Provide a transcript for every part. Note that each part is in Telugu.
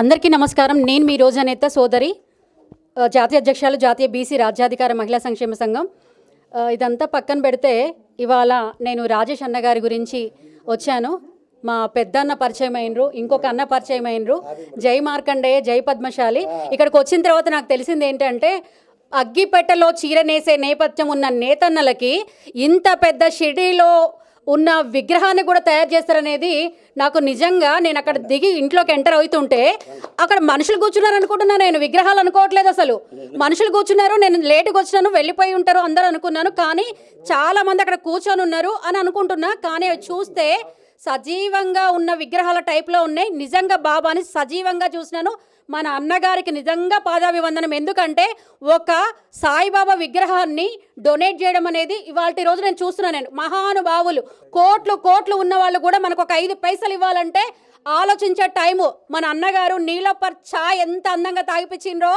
అందరికీ నమస్కారం. నేను మీ రోజనేత సోదరి జాతీయ అధ్యక్షాలు జాతీయ బీసీ రాజ్యాధికార మహిళా సంక్షేమ సంఘం. ఇదంతా పక్కన పెడితే ఇవాళ నేను రాజేష్ అన్న గారి గురించి వచ్చాను. మా పెద్దన్న పరిచయం అయినరు ఇంకొక అన్న పరిచయం అయినరు. జై మార్కండేయ జై పద్మశాలి. ఇక్కడికి వచ్చిన తర్వాత నాకు తెలిసింది ఏంటంటే అగ్గిపెట్టెలో చీర నేసే నేపథ్యం ఉన్న నేతన్నలకి ఇంత పెద్ద షిడిలో ఉన్న విగ్రహాన్ని కూడా తయారు చేస్తారనేది నాకు నిజంగా నేను అక్కడ దిగి ఇంట్లోకి ఎంటర్ అవుతుంటే అక్కడ మనుషులు కూర్చున్నారు అనుకుంటున్నాను నేను. విగ్రహాలు అనుకోవట్లేదు అసలు. మనుషులు కూర్చున్నారు నేను లేటుగా వచ్చినాను వెళ్ళిపోయి ఉంటారు అందరూ అనుకున్నాను. కానీ చాలా మంది అక్కడ కూర్చొని ఉన్నారు అని అనుకుంటున్నా. కానీ అవి చూస్తే సజీవంగా ఉన్న విగ్రహాల టైప్లో ఉన్నాయి. నిజంగా బాబాని సజీవంగా చూసినాను. మన అన్నగారికి నిజంగా పాదాభివందనం. ఎందుకంటే ఒక సాయిబాబా విగ్రహాన్ని డొనేట్ చేయడం అనేది ఇవాళ రోజు నేను చూస్తున్నాను నేను. మహానుభావులు కోట్లు కోట్లు ఉన్న వాళ్ళు కూడా మనకు ఒక ఐదు పైసలు ఇవ్వాలంటే ఆలోచించే టైము. మన అన్నగారు నీలోపర్ ఛాయ్ ఎంత అందంగా తాగిపించిండ్రో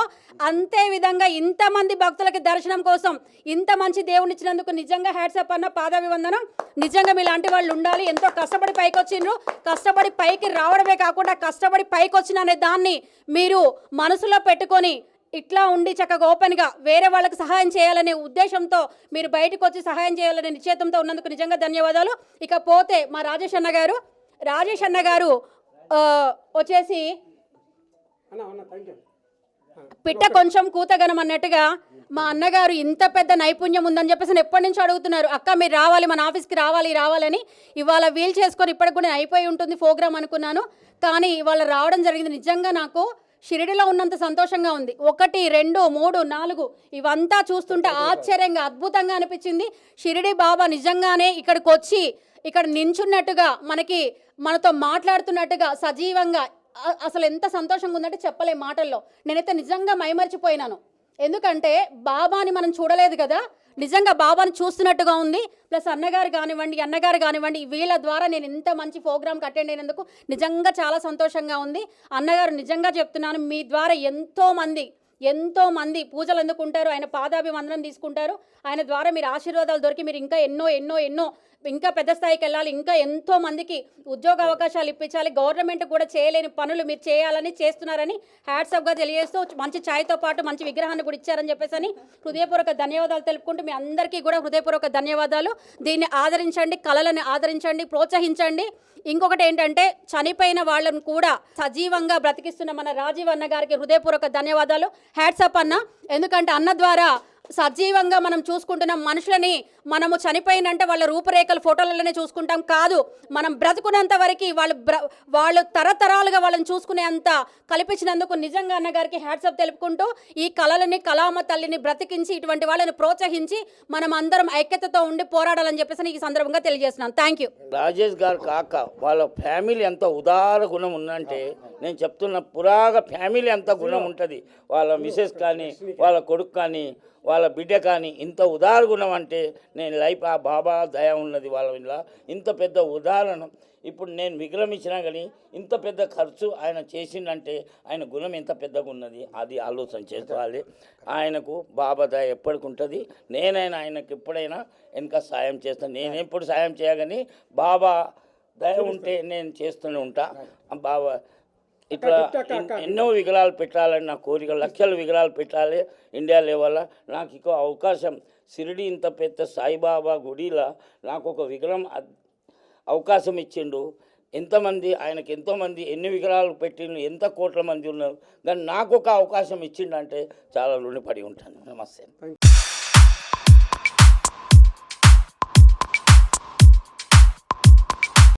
అంతే విధంగా ఇంతమంది భక్తులకి దర్శనం కోసం ఇంత మంచి దేవుని ఇచ్చినందుకు నిజంగా హ్యాట్సప్ అన్న పాదాభివందనం. నిజంగా మీలాంటి వాళ్ళు ఉండాలి. ఎంతో కష్టపడి పైకి వచ్చిండ్రు కష్టపడి పైకి రావడమే కాకుండా కష్టపడి పైకి వచ్చిన అనే దాన్ని మీరు మనసులో పెట్టుకొని ఇట్లా ఉండి చక్కగా ఓపెన్గా వేరే వాళ్ళకి సహాయం చేయాలనే ఉద్దేశంతో మీరు బయటకు వచ్చి సహాయం చేయాలనే నిశ్చేతంతో ఉన్నందుకు నిజంగా ధన్యవాదాలు. ఇక పోతే మా రాజేష్ అన్న గారు రాజేష్ అన్న గారు వచ్చేసి పిట్ట కొంచెం కూతగనం అన్నట్టుగా మా అన్నగారు ఇంత పెద్ద నైపుణ్యం ఉందని చెప్పేసి నేను ఎప్పటి నుంచో అడుగుతున్నారు. అక్క మీరు రావాలి మన ఆఫీస్కి రావాలి రావాలని. ఇవాళ వీల్ చేసుకొని ఇప్పటికి కూడా నేను అయిపోయి ఉంటుంది ప్రోగ్రామ్ అనుకున్నాను. కానీ ఇవాళ రావడం జరిగింది. నిజంగా నాకు షిరిడిలో ఉన్నంత సంతోషంగా ఉంది. ఒకటి రెండు మూడు నాలుగు ఇవంతా చూస్తుంటే ఆశ్చర్యంగా అద్భుతంగా అనిపించింది. షిరిడి బాబా నిజంగానే ఇక్కడికి వచ్చి ఇక్కడ నించున్నట్టుగా మనకి మనతో మాట్లాడుతున్నట్టుగా సజీవంగా అసలు ఎంత సంతోషంగా ఉందంటే చెప్పలే మాటల్లో. నేనైతే నిజంగా మైమర్చిపోయినాను. ఎందుకంటే బాబాని మనం చూడలేదు కదా నిజంగా బాబాని చూస్తున్నట్టుగా ఉంది. ప్లస్ అన్నగారు కానివ్వండి అన్నగారు కానివ్వండి వీళ్ళ ద్వారా నేను ఇంత మంచి ప్రోగ్రామ్కి అటెండ్ అయినందుకు నిజంగా చాలా సంతోషంగా ఉంది. అన్నగారు నిజంగా చెప్తున్నాను మీ ద్వారా ఎంతోమంది ఎంతోమంది ఎంతో మంది పూజలు అందుకుంటారు ఆయన పాదాభివందనం తీసుకుంటారు. ఆయన ద్వారా మీరు ఆశీర్వాదాలు దొరికి మీరు ఇంకా ఎన్నో ఎన్నో ఎన్నో ఇంకా పెద్ద స్థాయికి వెళ్ళాలి ఇంకా ఎంతో మందికి ఉద్యోగ అవకాశాలు ఇప్పించాలి గవర్నమెంట్ కూడా చేయలేని పనులు మీరు చేయాలని చేస్తున్నారని హ్యాట్సప్గా తెలియజేస్తూ మంచి ఛాయ్తో పాటు మంచి విగ్రహాన్ని కూడా ఇచ్చారని చెప్పేసి అని హృదయపూర్వక ధన్యవాదాలు తెలుపుకుంటూ మీ అందరికీ కూడా హృదయపూర్వక ధన్యవాదాలు. దీన్ని ఆదరించండి కళలను ఆదరించండి ప్రోత్సహించండి. ఇంకొకటి ఏంటంటే చనిపోయిన వాళ్ళను కూడా సజీవంగా బ్రతికిస్తున్న మన రాజీవ్ అన్న గారికి హృదయపూర్వక ధన్యవాదాలు. హ్యాట్సప్ అన్న. ఎందుకంటే అన్న ద్వారా సజీవంగా మనం చూసుకుంటున్నాం మనుషులని మనము చనిపోయినంటే వాళ్ళ రూపురేఖలు ఫోటోలలోనే చూసుకుంటాం కాదు. మనం బ్రతుకున్నంత వరకు వాళ్ళు వాళ్ళు తరతరాలుగా వాళ్ళని చూసుకునే అంత కల్పించినందుకు నిజంగా అన్నగారికి హ్యాట్సప్ తెలుపుకుంటూ ఈ కళలని కళామ తల్లిని బ్రతికించి ఇటువంటి వాళ్ళని ప్రోత్సహించి మనం అందరం ఐక్యతతో ఉండి పోరాడాలని చెప్పేసి ఈ సందర్భంగా తెలియజేస్తున్నాను. థ్యాంక్ యూ రాజేష్ గారు కాక వాళ్ళ ఫ్యామిలీ ఎంత ఉదార గుణం ఉందంటే నేను చెప్తున్న పురాగ ఫ్యామిలీ ఎంత గుణం ఉంటుంది. వాళ్ళ మిసెస్ కానీ వాళ్ళ కొడుకు కానీ వాళ్ళ బిడ్డ కానీ ఇంత ఉదార గుణం అంటే నేను లైఫ్ ఆ బాబా దయ ఉన్నది వాళ్ళ ఇంట్లో. ఇంత పెద్ద ఉదాహరణ ఇప్పుడు నేను విక్రమించినా కానీ ఇంత పెద్ద ఖర్చు ఆయన చేసిందంటే ఆయన గుణం ఎంత పెద్దగా ఉన్నది అది ఆలోచన చేసుకోవాలి. ఆయనకు బాబా దయ ఎప్పటికి ఉంటుంది. నేనైనా ఆయనకు ఎప్పుడైనా వెనక సాయం చేస్తాను నేను ఎప్పుడు సాయం చేయగాని బాబా దయ ఉంటే నేను చేస్తూనే ఉంటా. బాబా ఇట్లా ఎన్- ఎన్నో విగ్రహాలు పెట్టాలని నా కోరిక లక్షల విగ్రహాలు పెట్టాలి ఇండియా లెవెల్లో. నాకు ఇంకో అవకాశం. షిరిడి ఇంత పెద్ద సాయిబాబా గుడిలో నాకు ఒక విగ్రహం అవకాశం ఇచ్చిండు. ఎంతమంది ఆయనకి ఎంతోమంది ఎన్ని విగ్రహాలు పెట్టిండు ఎంత కోట్ల మంది ఉన్నారు. కానీ నాకు ఒక అవకాశం ఇచ్చిండంటే చాలా రుణపడి ఉంటాను. నమస్తే.